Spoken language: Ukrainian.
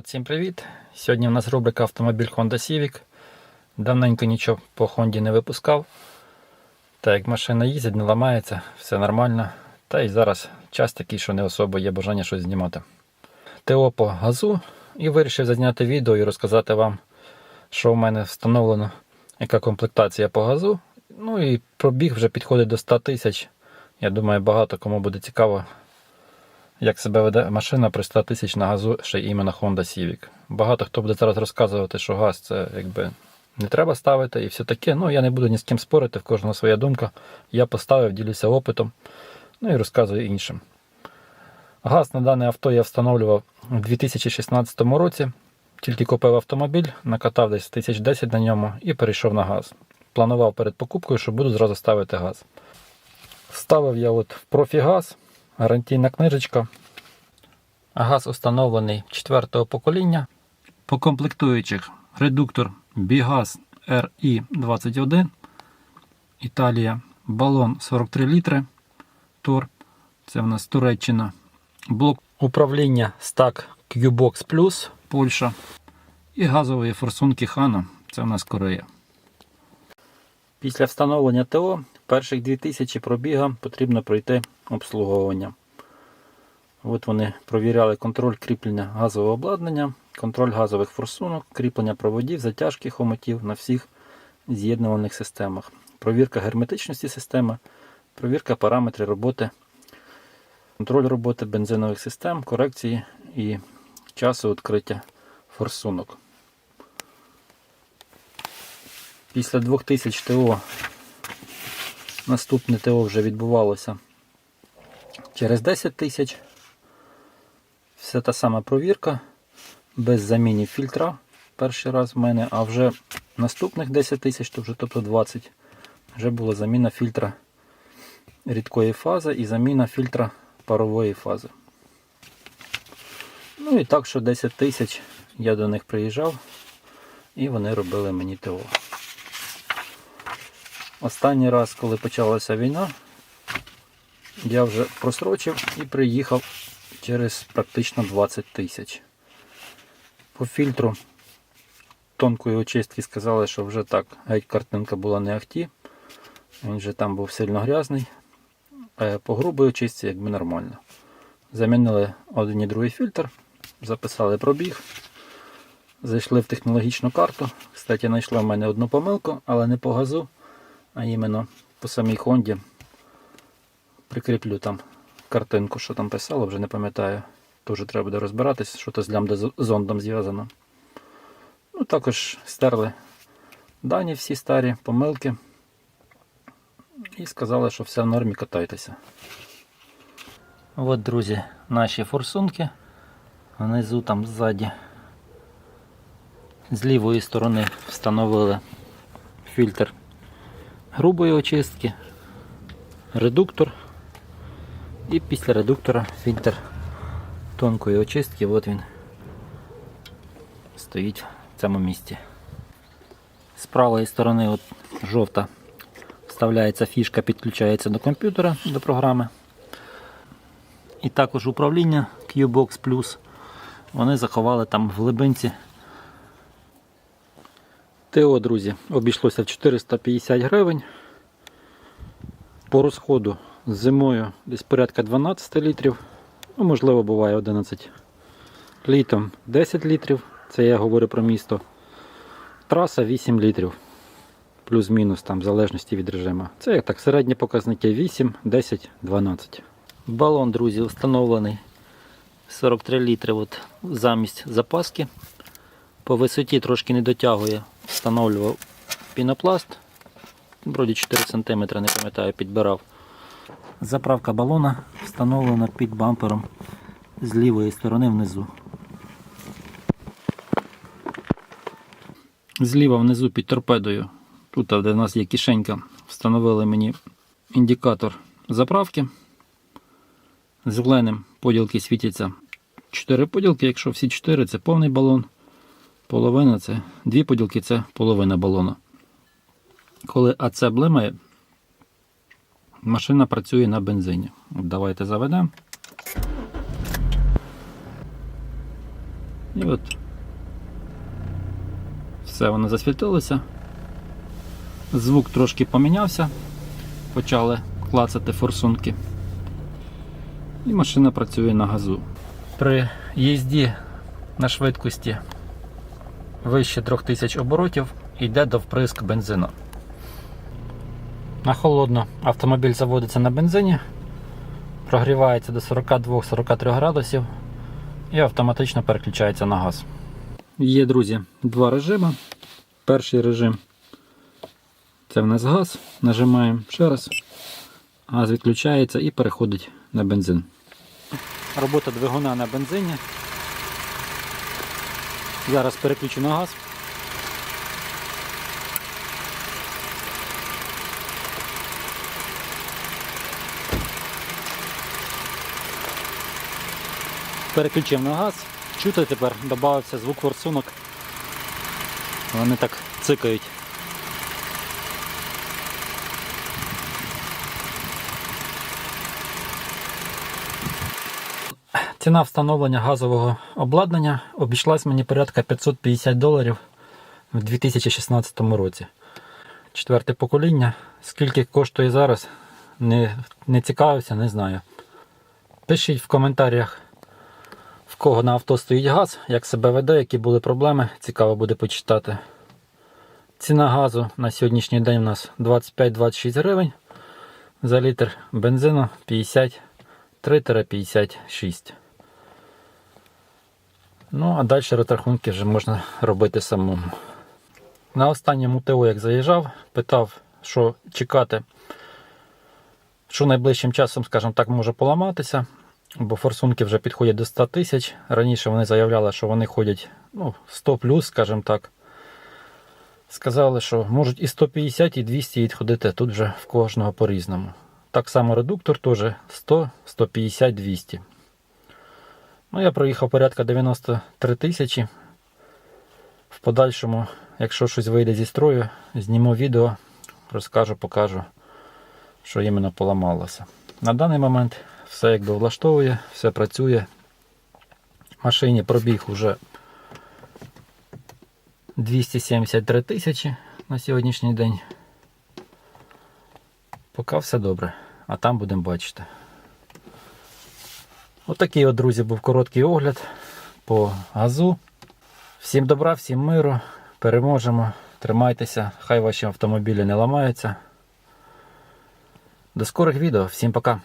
Народ, всім привіт! Сьогодні в нас рубрика автомобіль Honda Civic. Давненько нічого по Honda не випускав. Так як машина їздить, не ламається, все нормально. Та й зараз час такий, що не особо є бажання щось знімати. ТО по газу і вирішив зазняти відео і розказати вам, що в мене встановлено, яка комплектація по газу. Ну і пробіг вже підходить до 100 тисяч. Я думаю, багато кому буде цікаво як себе веде машина при 100 тисяч на газу, ще й іменно Honda Civic. Багато хто буде зараз розказувати, що газ це якби не треба ставити і все таке. Ну, я не буду ні з ким спорити, в кожного своя думка. Я поставив, ділюся опитом, ну і розказую іншим. Газ на дане авто я встановлював у 2016 році. Тільки купив автомобіль, накатав десь 1010 на ньому і перейшов на газ. Планував перед покупкою, що буду зразу ставити газ. Ставив я от в профігаз, гарантійна книжечка. Газ установлений 4 покоління. По комплектуючих. Редуктор Бігаз RI21, Італія, балон 43 літри, Тор, це в нас Туреччина, блок. Управління Stack Q-Box Plus, Польща. І газові форсунки Хана, це в нас Корея. Після встановлення ТО перших 2000 пробіга потрібно пройти обслуговування. От вони провіряли контроль кріплення газового обладнання, контроль газових форсунок, кріплення проводів, затяжки хомотів на всіх з'єднувальних системах, провірка герметичності системи, провірка параметрів роботи, контроль роботи бензинових систем, корекції і часу відкриття форсунок. Після 2000 ТО наступне ТО вже відбувалося через 10 тисяч. Все та сама провірка, без замінів фільтра перший раз в мене, а вже наступних 10 тисяч, тобто 20, вже була заміна фільтра рідкої фази і заміна фільтра парової фази. Ну і так, що 10 тисяч я до них приїжджав і вони робили мені ТО. Останній раз, коли почалася війна, я вже просрочив і приїхав через практично 20 тисяч. По фільтру тонкої очистки сказали, що вже так, геть картинка була не ахті. Він вже там був сильно грязний. А по грубої очистці якби нормально. Замінили один і другий фільтр, записали пробіг. Зайшли в технологічну карту. Кстати, знайшла в мене одну помилку, але не по газу, а іменно по самій Хонді. Прикріплю там картинку, що там писало, вже не пам'ятаю. Теж треба буде розбиратись, що то з лямбда-зондом зв'язано. Ну, також стерли дані всі старі, помилки. І сказали, що все в нормі, катайтеся. От, друзі, наші форсунки. Внизу там ззаді. З лівої сторони встановили фільтр грубої очистки, редуктор. І після редуктора фільтр тонкої очистки, от він стоїть в цьому місці. З правої сторони от жовта вставляється фішка, підключається до комп'ютера, до програми. І також управління Qbox Plus вони заховали там в глибинці. ТО, друзі, обійшлося в 450 гривень. По розходу зимою десь порядка 12 літрів, ну, можливо, буває 11 літом 10 літрів, це я говорю про місто. Траса 8 літрів. Плюс-мінус там в залежності від режиму. Це як так, середні показники 8, 10, 12. Балон, друзі, встановлений 43 літри от, замість запаски. По висоті трошки не дотягує, встановлював пінопласт. Вроді 4 см, не пам'ятаю, підбирав. Заправка балона встановлена під бампером з лівої сторони внизу. Зліва внизу під торпедою, тут де в нас є кишенька, встановили мені індикатор заправки. Зеленим поділки світяться 4 поділки, якщо всі 4 це повний балон, половина це 2 поділки це половина балона. Коли АЦ блимає, машина працює на бензині. Давайте заведемо. І от все воно засвітилося. Звук трошки помінявся. Почали клацати форсунки. І машина працює на газу. При їзді на швидкості вище 3000 оборотів йде до вприск бензину. На холодно автомобіль заводиться на бензині, прогрівається до 42-43 градусів і автоматично переключається на газ. Є, друзі, два режими. Перший режим це в нас газ. Нажимаємо ще раз. Газ відключається і переходить на бензин. Робота двигуна на бензині. Зараз переключу на газ. Переключив на газ. Чути тепер додався звук форсунок. Вони так цикають. Ціна встановлення газового обладнання обійшлась мені порядка 550 доларів в 2016 році. Четверте покоління. Скільки коштує зараз, не, не цікавився, не знаю. Пишіть в коментарях, в кого на авто стоїть газ, як себе веде, які були проблеми, цікаво буде почитати. Ціна газу на сьогоднішній день у нас 25-26 гривень за літр бензину 53-56. Ну, а далі розрахунки вже можна робити самому. На останньому ТО, як заїжджав, питав, що чекати, що найближчим часом, скажімо так, може поламатися, бо форсунки вже підходять до 100 тисяч. Раніше вони заявляли, що вони ходять ну, 100 плюс, скажімо так. Сказали, що можуть і 150, і 200 відходити, тут вже в кожного по-різному. Так само редуктор теж 100, 150, 200. Ну, я проїхав порядка 93 тисячі. В подальшому, якщо щось вийде зі строю, зніму відео, розкажу, покажу, що іменно поламалося. На даний момент все якби влаштовує, все працює. Машині пробіг уже 273 тисячі на сьогоднішній день. Поки все добре, а там будемо бачити. Отакий от, друзі, був короткий огляд по газу. Всім добра, всім миру, переможемо, тримайтеся, хай ваші автомобілі не ламаються. До скорих відео, всім пока!